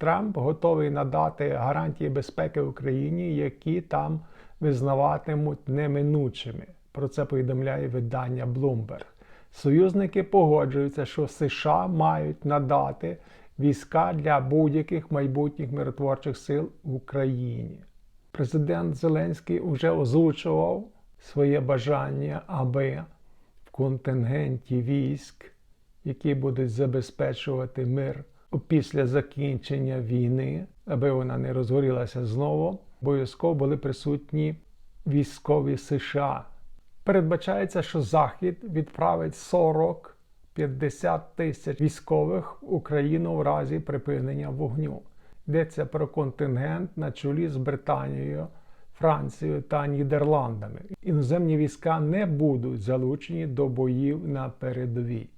Трамп готовий надати гарантії безпеки Україні, які там визнаватимуть неминучими. Про це повідомляє видання Bloomberg. Союзники погоджуються, що США мають надати війська для будь-яких майбутніх миротворчих сил в Україні. Президент Зеленський вже озвучував своє бажання, аби в контингенті військ, які будуть забезпечувати мир після закінчення війни, аби вона не розгорілася знову, обов'язково були присутні військові США. Передбачається, що Захід відправить 40-50 тисяч військових в Україну в разі припинення вогню. Йдеться про контингент на чолі з Британією, Францією та Нідерландами. Іноземні війська не будуть залучені до боїв на передовій.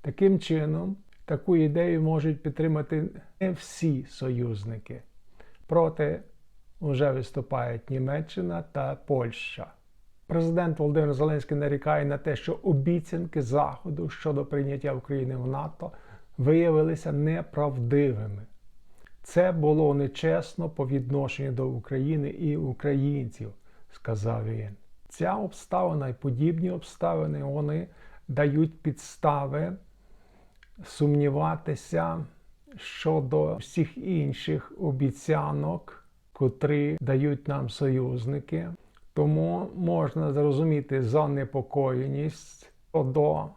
Таким чином, таку ідею можуть підтримати не всі союзники. Проти вже виступають Німеччина та Польща. Президент Володимир Зеленський нарікає на те, що обіцянки Заходу щодо прийняття України в НАТО виявилися неправдивими. Це було нечесно по відношенню до України і українців, сказав він. Ця обставина і подібні обставини вони дають підстави сумніватися щодо всіх інших обіцянок, котрі дають нам союзники. Тому можна зрозуміти занепокоєність до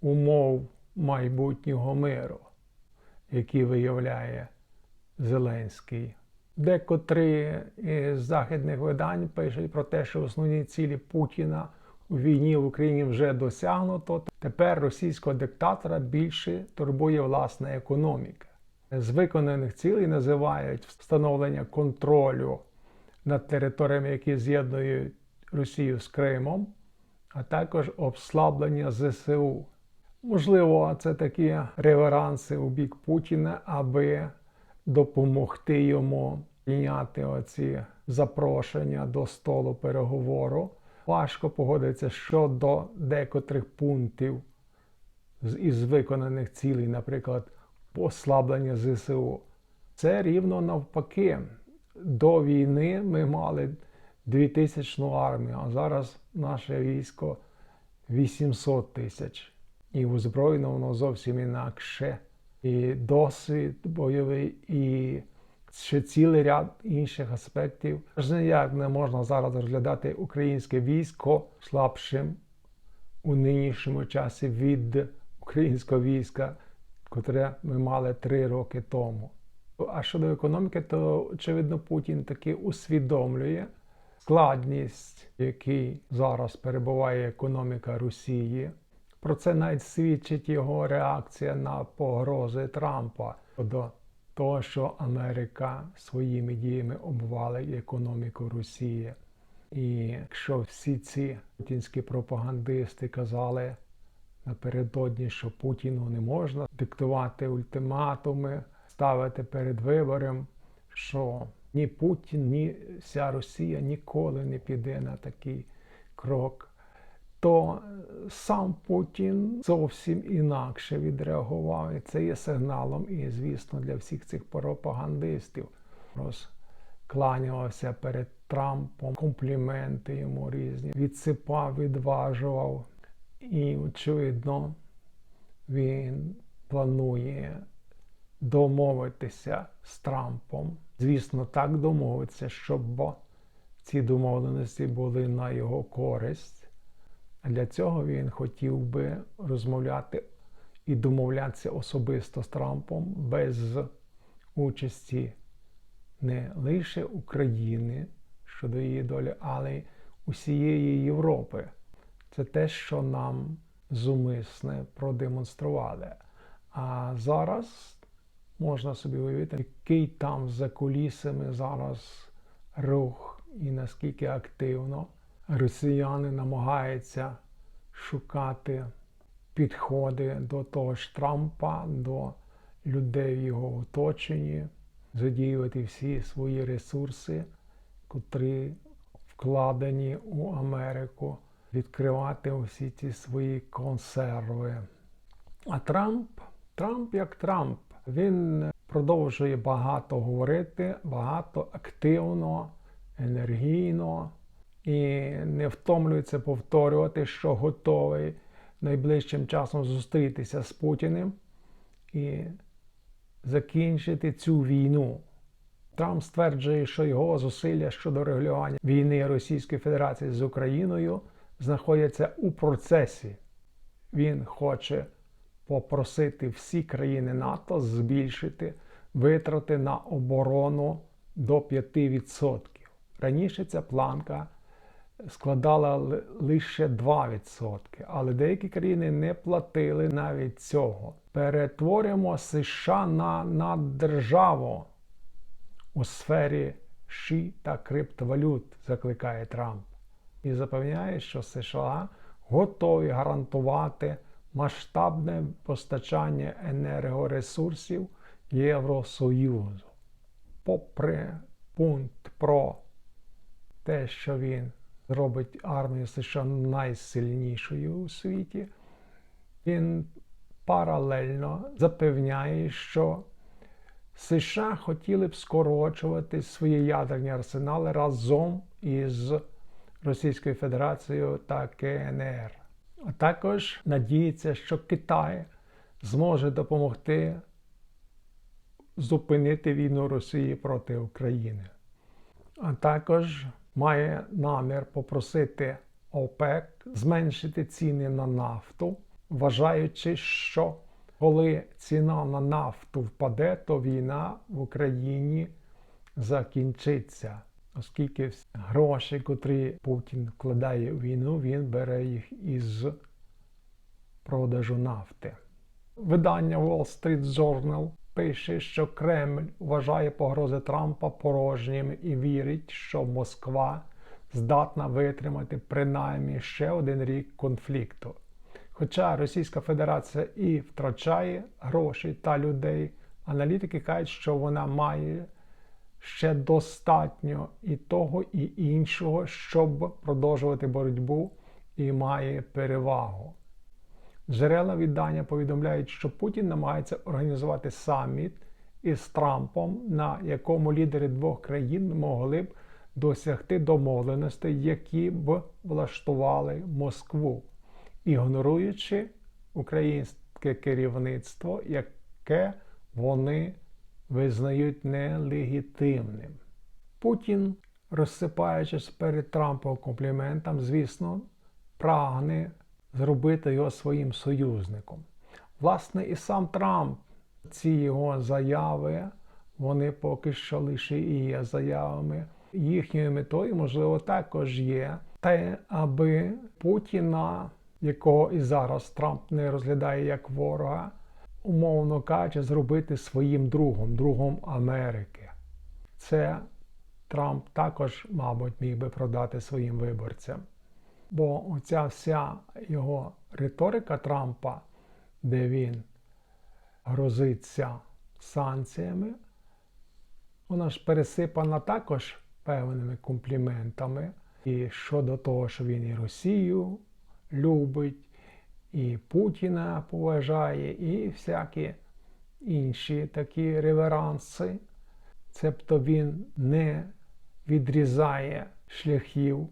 умов майбутнього миру, які виявляє Зеленський. Декотрі із західних видань пишуть про те, що основні цілі Путіна у війні в Україні вже досягнуто. Тепер російського диктатора більше турбує власна економіка. З виконаних цілей називають встановлення контролю над територіями, які з'єднують Росію з Кримом, а також обслаблення ЗСУ. Можливо, це такі реверанси у бік Путіна, аби допомогти йому прийняти оці запрошення до столу переговору. Важко погодитися щодо декотрих пунктів із виконаних цілей, наприклад, послаблення ЗСУ. Це рівно навпаки. До війни ми мали 2000 армію, а зараз наше військо 800 тисяч. І озброєно воно зовсім інакше. І досвід бойовий, і ще цілий ряд інших аспектів. Аж ніяк не можна зараз розглядати українське військо слабшим у нинішньому часі від українського війська, котре ми мали три роки тому. А щодо економіки, то очевидно Путін таки усвідомлює складність, в якій зараз перебуває економіка Росії. Про це навіть свідчить його реакція на погрози Трампа до того, що Америка своїми діями обвалить економіку Росії. І якщо всі ці путінські пропагандисти казали напередодні, що Путіну не можна диктувати ультиматуми, ставити перед вибором, що ні Путін, ні вся Росія ніколи не піде на такий крок, то сам Путін зовсім інакше відреагував. І це є сигналом, і, звісно, для всіх цих пропагандистів. Розкланювався перед Трампом, компліменти йому різні, відсипав, відважував. І, очевидно, він планує домовитися з Трампом. Звісно, так домовитися, щоб ці домовленості були на його користь. Для цього він хотів би розмовляти і домовлятися особисто з Трампом без участі не лише України щодо її долі, але й усієї Європи. Це те, що нам зумисне продемонстрували. А зараз можна собі уявити, який там за кулісами зараз рух і наскільки активно росіяни намагаються шукати підходи до того ж Трампа, до людей в його оточенні, задіювати всі свої ресурси, котрі вкладені у Америку, відкривати усі ці свої консерви. А Трамп, Трамп як Трамп, він продовжує багато говорити, багато активно, енергійно і не втомлюється повторювати, що готовий найближчим часом зустрітися з Путіним і закінчити цю війну. Трамп стверджує, що його зусилля щодо регулювання війни Російської Федерації з Україною знаходяться у процесі. Він хоче попросити всі країни НАТО збільшити витрати на оборону до 5%. Раніше ця планка складала лише 2%, але деякі країни не платили навіть цього. Перетворимо США на наддержаву у сфері ші та криптовалют, закликає Трамп, і запевняє, що США готові гарантувати масштабне постачання енергоресурсів Євросоюзу. Попри пункт про те, що він зробить армію США найсильнішою у світі, він паралельно запевняє, що США хотіли б скорочувати свої ядерні арсенали разом із Російською Федерацією та КНР. А також надіється, що Китай зможе допомогти зупинити війну Росії проти України. А також має намір попросити ОПЕК зменшити ціни на нафту, вважаючи, що коли ціна на нафту впаде, то війна в Україні закінчиться, оскільки гроші, котрі Путін вкладає в війну, він бере їх із продажу нафти. Видання Wall Street Journal пише, що Кремль вважає погрози Трампа порожніми і вірить, що Москва здатна витримати принаймні ще один рік конфлікту. Хоча Російська Федерація і втрачає гроші та людей, аналітики кажуть, що вона має ще достатньо і того, і іншого, щоб продовжувати боротьбу і має перевагу. Джерела віддання повідомляють, що Путін намагається організувати саміт із Трампом, на якому лідери двох країн могли б досягти домовленостей, які б влаштували Москву, ігноруючи українське керівництво, яке вони визнають нелегітимним. Путін, розсипаючись перед Трампом компліментам, звісно, прагне зробити його своїм союзником. Власне, і сам Трамп, ці його заяви, вони поки що лише і є заявами. Їхньою метою, можливо, також є те, аби Путіна, якого і зараз Трамп не розглядає як ворога, умовно кажучи, зробити своїм другом, другом Америки. Це Трамп також, мабуть, міг би продати своїм виборцям. Бо оця вся його риторика Трампа, де він грозиться санкціями, вона ж пересипана також певними компліментами. І щодо того, що він і Росію любить, і Путіна поважає, і всякі інші такі реверанси. Цебто він не відрізає шляхів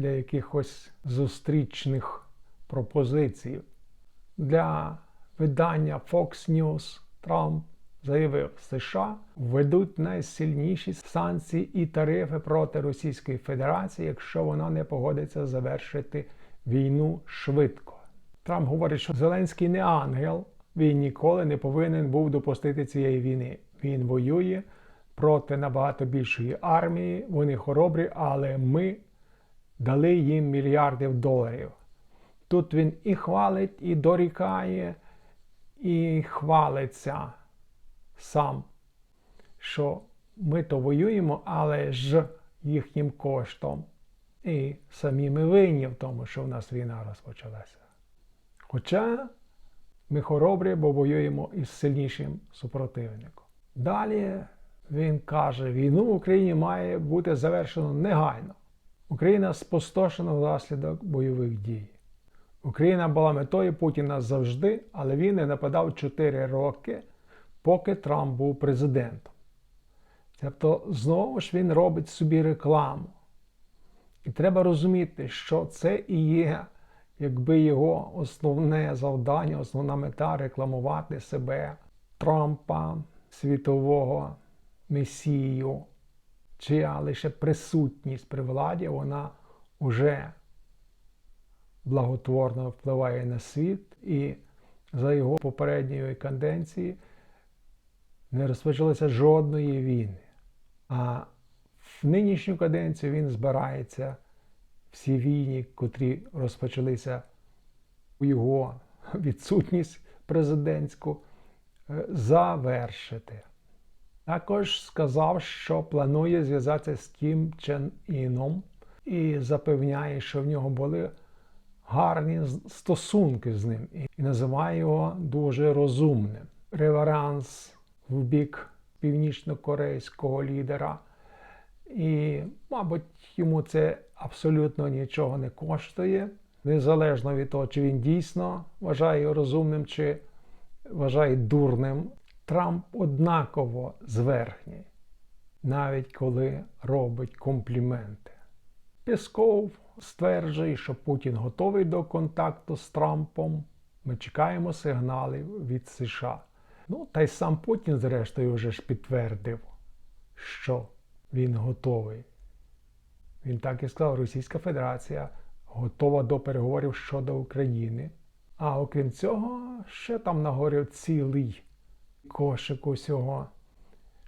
для якихось зустрічних пропозицій. Для видання Fox News Трамп заявив, США введуть найсильніші санкції і тарифи проти Російської Федерації, якщо вона не погодиться завершити війну швидко. Трамп говорить, що Зеленський не ангел, він ніколи не повинен був допустити цієї війни. Він воює проти набагато більшої армії, вони хоробрі, але ми дали їм мільярдів доларів. Тут він і хвалить, і дорікає, і хвалиться сам, що ми то воюємо, але ж їхнім коштом. І самі ми винні в тому, що в нас війна розпочалася. Хоча ми хоробрі, бо воюємо із сильнішим супротивником. Далі він каже, війну в Україні має бути завершено негайно. Україна спустошена внаслідок бойових дій. Україна була метою Путіна завжди, але він не нападав 4 роки, поки Трамп був президентом. Тобто, знову ж він робить собі рекламу. І треба розуміти, що це і є, якби його основне завдання, основна мета рекламувати себе Трампа, світового месію, чия лише присутність при владі, вона вже благотворно впливає на світ, і за його попередньої каденції не розпочалося жодної війни. А в нинішню каденцію він збирається всі війни, котрі розпочалися у його відсутність президентську, е, завершити. Також сказав, що планує зв'язатися з Кім Чен Іном і запевняє, що в нього були гарні стосунки з ним, і називає його дуже розумним. Реверанс в бік північно-корейського лідера. І, мабуть, йому це абсолютно нічого не коштує, незалежно від того, чи він дійсно вважає його розумним, чи вважає дурним. Трамп однаково зверхній, навіть коли робить компліменти. Пісков стверджує, що Путін готовий до контакту з Трампом. Ми чекаємо сигналів від США. Ну, та й сам Путін, зрештою, вже ж підтвердив, що він готовий. Він так і сказав, Російська Федерація готова до переговорів щодо України. А окрім цього, ще там нагорів цілий кошик усього.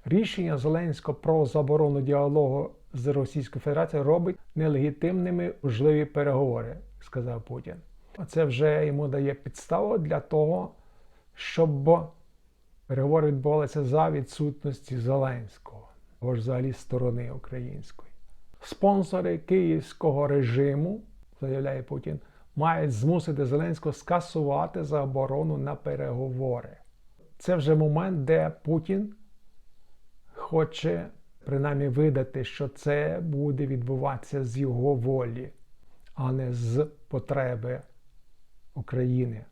Рішення Зеленського про заборону діалогу з Російською Федерацією робить нелегітимними можливі переговори, сказав Путін. Оце вже йому дає підставу для того, щоб переговори відбувалися за відсутності Зеленського, або ж взагалі сторони української. Спонсори київського режиму, заявляє Путін, мають змусити Зеленського скасувати заборону на переговори. Це вже момент, де Путін хоче принаймні видати, що це буде відбуватися з його волі, а не з потреби України.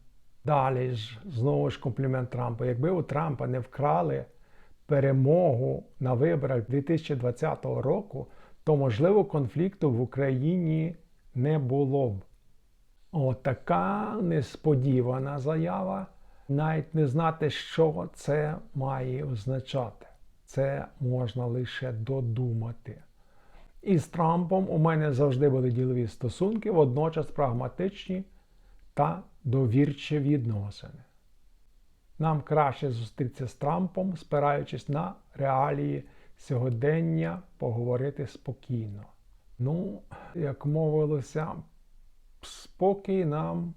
Далі ж знову ж комплімент Трампа. Якби у Трампа не вкрали перемогу на виборах 2020 року, то можливо конфлікту в Україні не було б. Отака несподівана заява. Навіть не знати, що це має означати. Це можна лише додумати. І з Трампом у мене завжди були ділові стосунки, водночас прагматичні та довірчі відносини. Нам краще зустрітися з Трампом, спираючись на реалії сьогодення, поговорити спокійно. Ну, як мовилося, спокій нам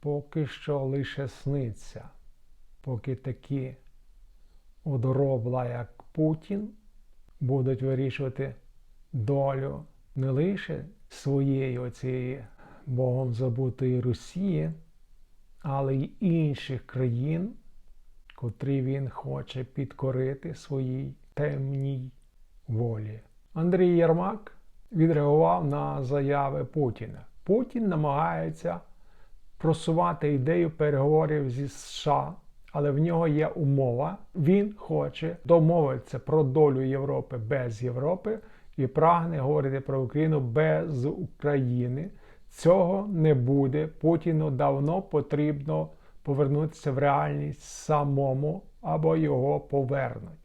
поки що лише сниться, поки такі одоробла, як Путін, будуть вирішувати долю не лише своєї оцієї Богом забутої Росії, але й інших країн, котрі він хоче підкорити своїй темній волі. Андрій Єрмак відреагував на заяви Путіна. Путін намагається просувати ідею переговорів зі США, але в нього є умова. Він хоче домовитися про долю Європи без Європи і прагне говорити про Україну без України. Цього не буде. Путіну давно потрібно повернутися в реальність самому або його повернуть.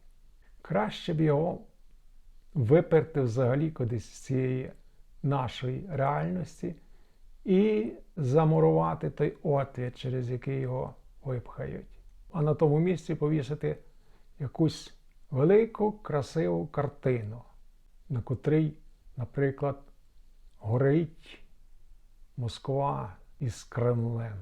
Краще б його виперти взагалі кудись з цієї нашої реальності і замурувати той отвір, через який його випхають. А на тому місці повісити якусь велику красиву картину, на котрій, наприклад, горить Москва із Кремлем.